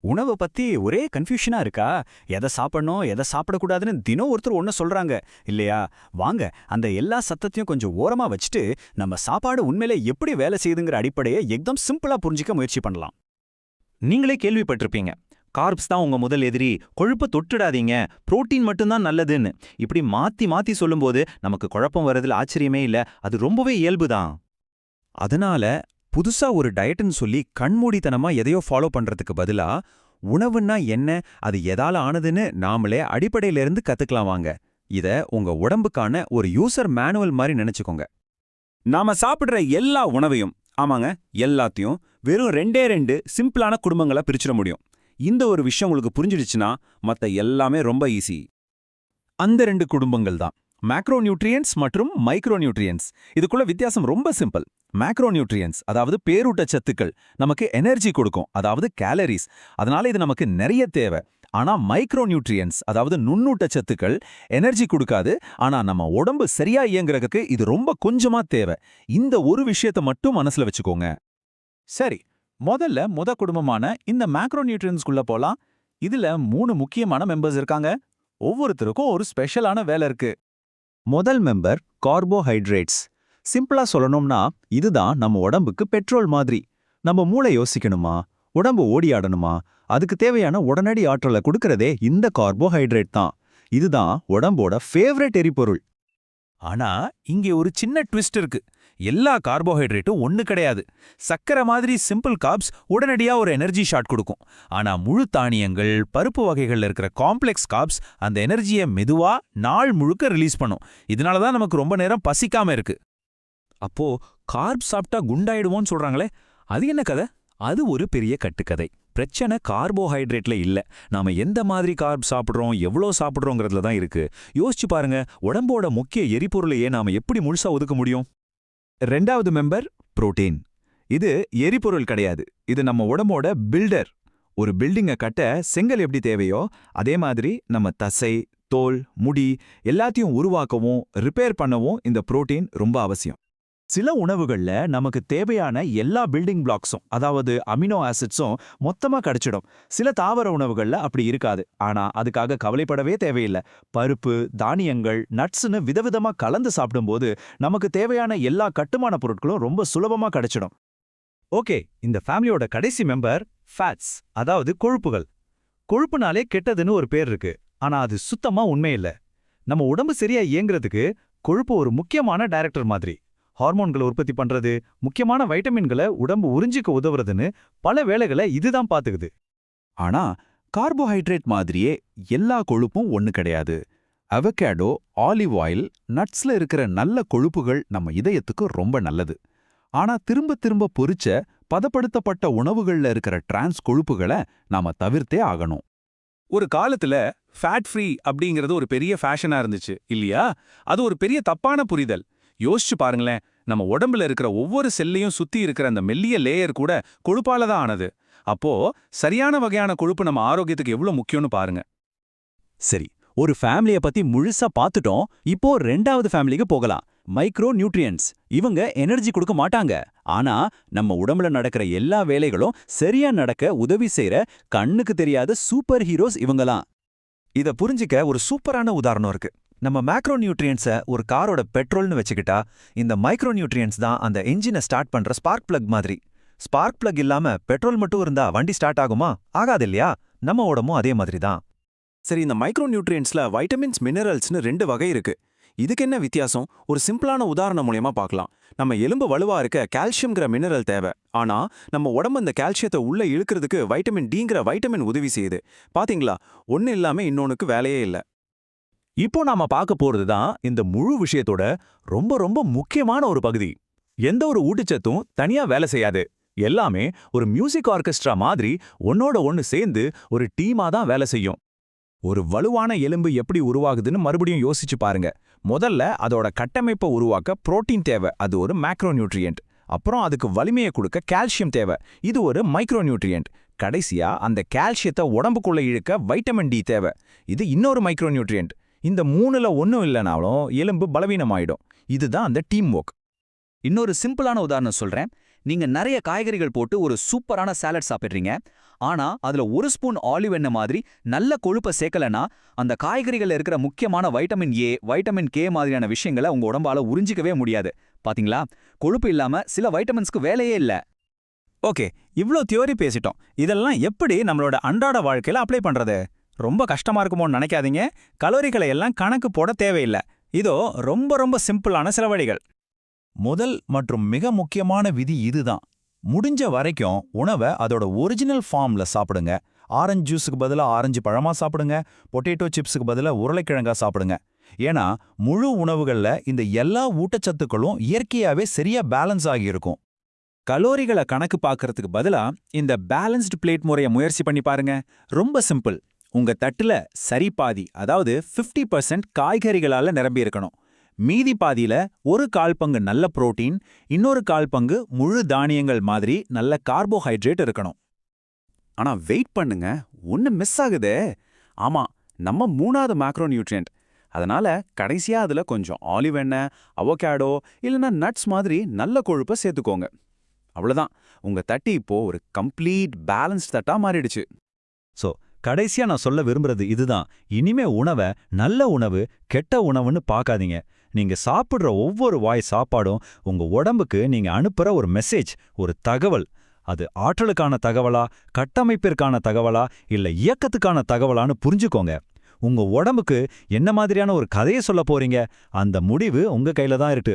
உணவை பத்தி ஒரே கன்ஃபியூஷனா இருக்கா? எதை சாப்பிடணும் எதை சாப்பிடக்கூடாதுன்னு தினம் ஒருத்தர் ஒன்று சொல்றாங்க. இல்லையா? வாங்க அந்த எல்லா சத்தத்தையும் கொஞ்சம் ஓரமா வச்சுட்டு நம்ம சாப்பாடு உண்மையிலே எப்படி வேலை செய்யுதுங்கிற அடிப்படையை எக்தம் சிம்பிளா புரிஞ்சிக்க முயற்சி பண்ணலாம். நீங்களே கேள்விப்பட்டிருப்பீங்க. கார்ப்ஸ் தான் உங்க முதல் எதிரி. கொழுப்பை தொட்டுடாதீங்க. புரோட்டீன் மட்டும்தான் நல்லதுன்னு. இப்படி மாத்தி மாத்தி சொல்லும்போது நமக்கு குழப்பம் வர்றதுல ஆச்சரியமே இல்ல. அது ரொம்பவே இயல்புதான். அதனால புதுசா ஒரு டயட்னு சொல்லி கண்மூடித்தனமா எதையோ ஃபாலோ பண்றதுக்கு பதிலா உணவுன்னா என்ன அது எதால ஆனதுன்னு நாமளே அடிப்படையில இருந்து கத்துக்கலாம் வாங்க. இத உங்க உடம்புக்கான ஒரு யூசர் மேனுவல் மாதிரி நினைச்சுக்கோங்க. நாம சாப்பிடுற எல்லா உணவையும் ஆமாங்க எல்லாத்தையும் வெறும் ரெண்டே ரெண்டு சிம்பிளான குடும்பங்களா பிரிச்சிட முடியும். இந்த ஒரு விஷயம் உங்களுக்கு புரிஞ்சிடுச்சுன்னா மத்த எல்லாமே ரொம்ப ஈஸி அந்த ரெண்டு குடும்பங்கள் தான் மேக்ரோ நியூட்ரியன்ஸ் மற்றும் மைக்ரோ நியூட்ரியன்ஸ் இதுக்குள்ள வித்தியாசம் ரொம்ப சிம்பிள் மேக்ரோ நியூட்ரியன்ஸ் அதாவது பேரூட்டச்சத்துக்கள் நமக்கு எனர்ஜி கொடுக்கும் அதாவது கேலரிஸ் அதனால இது நமக்கு நிறைய தேவை. ஆனா மைக்ரோநியூட்ரியன்ஸ் அதாவது நுண்ணூட்டச்சத்துக்கள் எனர்ஜி கொடுக்காது. ஆனா நம்ம உடம்பு சரியா இயங்குறதுக்கு இது ரொம்ப கொஞ்சமா தேவை. இந்த ஒரு விஷயத்தை மட்டும் மனசுல வச்சுக்கோங்க. சரி முதல்ல முத குடும்பமான இந்த மேக்ரோ நியூட்ரியன்ஸ்குள்ள போலாம். இதுல மூணு முக்கியமான மெம்பர்ஸ் இருக்காங்க. ஒவ்வொருத்தருக்கும் ஒரு ஸ்பெஷலான வேலை இருக்கு. முதல் மெம்பர் கார்போஹைட்ரேட்ஸ். சிம்பிளா சொல்லணும்னா இதுதான் நம்ம உடம்புக்கு பெட்ரோல் மாதிரி. நம்ம மூளை யோசிக்கணுமா? உடம்பு ஓடியாடணுமா? அதுக்கு தேவையான உடனடி ஆற்றலை கொடுக்கறதே இந்த கார்போஹைட்ரேட் தான். இதுதான் உடம்போட ஃபேவரட் எரிபொருள். ஆனா இங்கே ஒரு சின்ன ட்விஸ்ட் இருக்கு. எல்லா கார்போஹைட்ரேட்டும் ஒன்று கிடையாது. சக்கரை மாதிரி சிம்பிள் கார்ப்ஸ் உடனடியா ஒரு எனர்ஜி ஷாட் கொடுக்கும். ஆனா முழு தானியங்கள் பருப்பு வகைகள்ல இருக்கிற காம்ப்ளெக்ஸ் கார்ப்ஸ் அந்த எனர்ஜியை மெதுவா நாள் முழுக்க ரிலீஸ் பண்ணும். இதனால தான் நமக்கு ரொம்ப நேரம் பசிக்காம இருக்கு. அப்போ கார்ப் சாப்பிட்டா குண்டாயிடுவோம்னு சொல்றாங்களே அது என்ன கதை? அது ஒரு பெரிய கட்டுக்கதை. பிரச்சனை கார்போஹைட்ரேட்ல இல்ல. நாம எந்த மாதிரி கார்ப் சாப்பிடுறோம் எவ்வளோ சாப்பிட்றோங்கிறதுல தான் இருக்கு. யோசிச்சு பாருங்க உடம்போட முக்கிய எரிபொருளையே நாம எப்படி முழுசா ஒதுக்க முடியும்? ரெண்டாவது மெம்பர் புரோட்டீன் இது எரிபொருள் கிடையாது. இது நம்ம உடம்போட பில்டர் ஒரு பில்டிங்கை கட்ட செங்கல் எப்படி தேவையோ அதே மாதிரி நம்ம தசை தோல் முடி எல்லாத்தையும் உருவாக்கவும் ரிப்பேர் பண்ணவும் இந்த புரோட்டீன் ரொம்ப அவசியம். சில உணவுகள்ல நமக்கு தேவையான எல்லா பில்டிங் பிளாக்ஸும் அதாவது அமினோ ஆசிட்ஸும் மொத்தமா கிடைச்சிடும். சில தாவர உணவுகள்ல அப்படி இருக்காது. ஆனா அதுக்காக கவலைப்படவே தேவையில்லை. பருப்பு தானியங்கள் நட்ஸ்னு விதவிதமா கலந்து சாப்பிடும்போது நமக்கு தேவையான எல்லா கட்டுமான பொருட்களும் ரொம்ப சுலபமா கிடைச்சிடும். ஓகே இந்த ஃபேமிலியோட கடைசி மெம்பர் ஃபேட்ஸ் அதாவது கொழுப்புகள். கொழுப்புனாலே கெட்டதுன்னு ஒரு பேர் இருக்கு. ஆனா அது சுத்தமா உண்மையில்லை. நம்ம உடம்பு சரியா இயங்குறதுக்கு கொழுப்பு ஒரு முக்கியமான டைரக்டர் மாதிரி. ஹார்மோன்களை உற்பத்தி பண்றது முக்கியமான வைட்டமின்களை உடம்பு உறிஞ்சிக்க உதவுறதுன்னு பல வேலைகளை இதுதான் பாத்துக்குது ஆனா கார்போஹைட்ரேட் மாதிரியே எல்லா கொழுப்பும் ஒன்னு கிடையாது. அவகேடோ ஆலிவ் ஆயில் நட்ஸ்ல இருக்கிற நல்ல கொழுப்புகள் நம்ம இதயத்துக்கு ரொம்ப நல்லது. ஆனா திரும்ப திரும்ப பொரிச்ச பதப்படுத்தப்பட்ட உணவுகள்ல இருக்கிற டிரான்ஸ் கொழுப்புகளை நாம தவிர்த்தே ஆகணும். ஒரு காலத்துல ஃபேட் ஃப்ரீ அப்படிங்கிறது ஒரு பெரிய ஃபேஷனா இருந்துச்சு இல்லையா? அது ஒரு பெரிய தப்பான புரிதல். யோசிச்சு பாருங்களேன் நம்ம உடம்புல இருக்கிற ஒவ்வொரு செல்லையும் சுத்தி இருக்கிற அந்த மெல்லிய லேயர் கூட கொழுப்பால தான் ஆனது. அப்போ சரியான வகையான கொழுப்பு நம்ம ஆரோக்கியத்துக்கு எவ்வளவு முக்கியம்னு பாருங்க. சரி ஒரு ஃபேமிலிய பத்தி முழுசா பார்த்துட்டோம் இப்போ ரெண்டாவது ஃபேமிலிக்கு போகலாம். மைக்ரோ நியூட்ரியன்ஸ் இவங்க எனர்ஜி கொடுக்க மாட்டாங்க. ஆனா நம்ம உடம்புல நடக்கிற எல்லா வேலைகளும் சரியா நடக்க உதவி செய்யற கண்ணுக்கு தெரியாத சூப்பர் ஹீரோஸ் இவங்கலாம். இத புரிஞ்சிக்க ஒரு சூப்பரான உதாரணம் இருக்கு. நம்ம மேக்ரோ நியூட்ரியன்ஸை ஒரு காரோட பெட்ரோல்னு வச்சுக்கிட்டா இந்த மைக்ரோ நியூட்ரியன்ஸ் தான் அந்த என்ஜினை ஸ்டார்ட் பண்ற ஸ்பார்க் பிளக் மாதிரி. ஸ்பார்க் பிளக் இல்லாம பெட்ரோல் மட்டும் இருந்தா வண்டி ஸ்டார்ட் ஆகுமா? ஆகாது இல்லையா? நம்ம உடம்பும் அதே மாதிரி தான். சரி இந்த மைக்ரோ நியூட்ரியன்ஸ்ல வைட்டமின்ஸ் மினரல்ஸ்னு ரெண்டு வகை இருக்கு. இதுக்கு என்ன வித்தியாசம்? ஒரு சிம்பிளான உதாரணம் மூலியமா பார்க்கலாம். நம்ம எலும்பு வலுவா இருக்க கால்சியம்ங்கிற மினரல் தேவை. ஆனா நம்ம உடம்பு இந்த கால்சியத்தை உள்ள இழுக்கிறதுக்கு வைட்டமின் டிங்கிற வைட்டமின் உதவி செய்யுது. பாத்தீங்களா? ஒன்னு இல்லாம இன்னொன்னுக்கு வேலையே இல்ல. இப்போ நாம பார்க்க போறது தான் இந்த முழு விஷயத்தோட ரொம்ப ரொம்ப முக்கியமான ஒரு பகுதி. எந்த ஒரு ஊட்டச்சத்தும் தனியா வேலை செய்யாது. எல்லாமே ஒரு மியூசிக் ஆர்கெஸ்ட்ரா மாதிரி ஒன்னோட ஒன்னு சேர்ந்து ஒரு டீமா தான் வேலை செய்யும். ஒரு வலுவான எலும்பு எப்படி உருவாகுதுன்னு மறுபடியும் யோசிச்சு பாருங்க. முதல்ல அதோட கட்டமைப்பை உருவாக்க புரோட்டீன் தேவை. அது ஒரு மேக்ரோநியூட்ரியன்ட் அப்புறம் அதுக்கு வலிமையை கொடுக்க கால்சியம் தேவை. இது ஒரு மைக்ரோநியூட்ரியன்ட் கடைசியா அந்த கால்சியத்தை உடம்புக்குள்ள இழுக்க வைட்டமின் டி தேவை. இது இன்னொரு மைக்ரோநியூட்ரியன்ட் இந்த மூணுல ஒன்றும் இல்லைனாலும் எலும்பு பலவீனமாயிடும். இதுதான் அந்த டீம் ஒர்க் இன்னொரு சிம்பிளான உதாரணம் சொல்றேன். நீங்க நிறைய காய்கறிகள் போட்டு ஒரு சூப்பரான சாலட் சாப்பிடுறீங்க. ஆனா அதுல ஒரு ஸ்பூன் ஆலிவ் எண்ணெய் மாதிரி நல்ல கொழுப்பை சேர்க்கலனா அந்த காய்கறிகள்ல இருக்கிற முக்கியமான வைட்டமின் ஏ வைட்டமின் கே மாதிரியான விஷயங்களை உங்க உடம்பால உறிஞ்சிக்கவே முடியாது. பாத்தீங்களா? கொழுப்பு இல்லாம சில வைட்டமின்ஸ்க்கு வேலையே இல்ல. ஓகே இவ்ளோ தியோரி பேசிட்டோம். இதெல்லாம் எப்படி நம்மளோட அன்றாட வாழ்க்கையில அப்ளை பண்றது? ரொம்ப கஷ்டமா இருக்குமோன்னு நினைக்காதீங்க. கலோரிகளை எல்லாம் கணக்கு போட தேவையில்லை. இதோ ரொம்ப ரொம்ப சிம்பிளான சில வழிகள். முதல் மற்றும் மிக முக்கியமான விதி இதுதான். முடிஞ்ச வரைக்கும் உணவை அதோட ஒரிஜினல் ஃபார்ம்ல சாப்பிடுங்க. ஆரஞ்சு ஜூஸுக்கு பதிலா ஆரஞ்சு பழமா சாப்பிடுங்க. பொட்டேட்டோ சிப்ஸுக்கு பதிலாக உருளைக்கிழங்கா சாப்பிடுங்க. ஏன்னா முழு உணவுகள்ல இந்த எல்லா ஊட்டச்சத்துக்களும் இயற்கையாவே சரியா பேலன்ஸ் ஆகியிருக்கும் கலோரிகளை கணக்கு பார்க்கறதுக்கு பதிலா இந்த பேலன்ஸ்டு பிளேட் முறையை முயற்சி பண்ணி பாருங்க. ரொம்ப சிம்பிள் உங்க தட்டுல சரி பாதி அதாவது 50% பர்சன்ட் காய்கறிகளால நிரம்பி இருக்கணும். மீதி பாதியில ஒரு கால் பங்கு நல்ல புரோட்டீன் இன்னொரு கால் பங்கு முழு தானியங்கள் மாதிரி நல்ல கார்போஹைட்ரேட் இருக்கணும். ஆனா வெயிட் பண்ணுங்க ஒன்னு மிஸ் ஆகுதே. ஆமா நம்ம மூணாவது மேக்ரோ நியூட்ரியன்ட் அதனால கடைசியா அதுல கொஞ்சம் ஆலிவ் எண்ணெய் அவோகேடோ இல்லைன்னா நட்ஸ் மாதிரி நல்ல கொழுப்பை சேர்த்துக்கோங்க. அவ்வளோதான் உங்க தட்டி இப்போ ஒரு கம்ப்ளீட் பேலன்ஸ் தட்டா மாறிடுச்சு. சோ கடைசியா நான் சொல்ல விரும்புறது இதுதான். இனிமே உணவை நல்ல உணவு கெட்ட உணவுன்னு பார்க்காதீங்க. நீங்க சாப்பிடுற ஒவ்வொரு வாய் சாப்பாடும் உங்க உடம்புக்கு நீங்க அனுப்புற ஒரு மெசேஜ் ஒரு தகவல். அது ஆற்றலுக்கான தகவலா கட்டமைப்பிற்கான தகவலா இல்ல இயக்கத்துக்கான தகவலான்னு புரிஞ்சுக்கோங்க. உங்க உடம்புக்கு என்ன மாதிரியான ஒரு கதையை சொல்ல போறீங்க? அந்த முடிவு உங்க கையில தான் இருக்கு.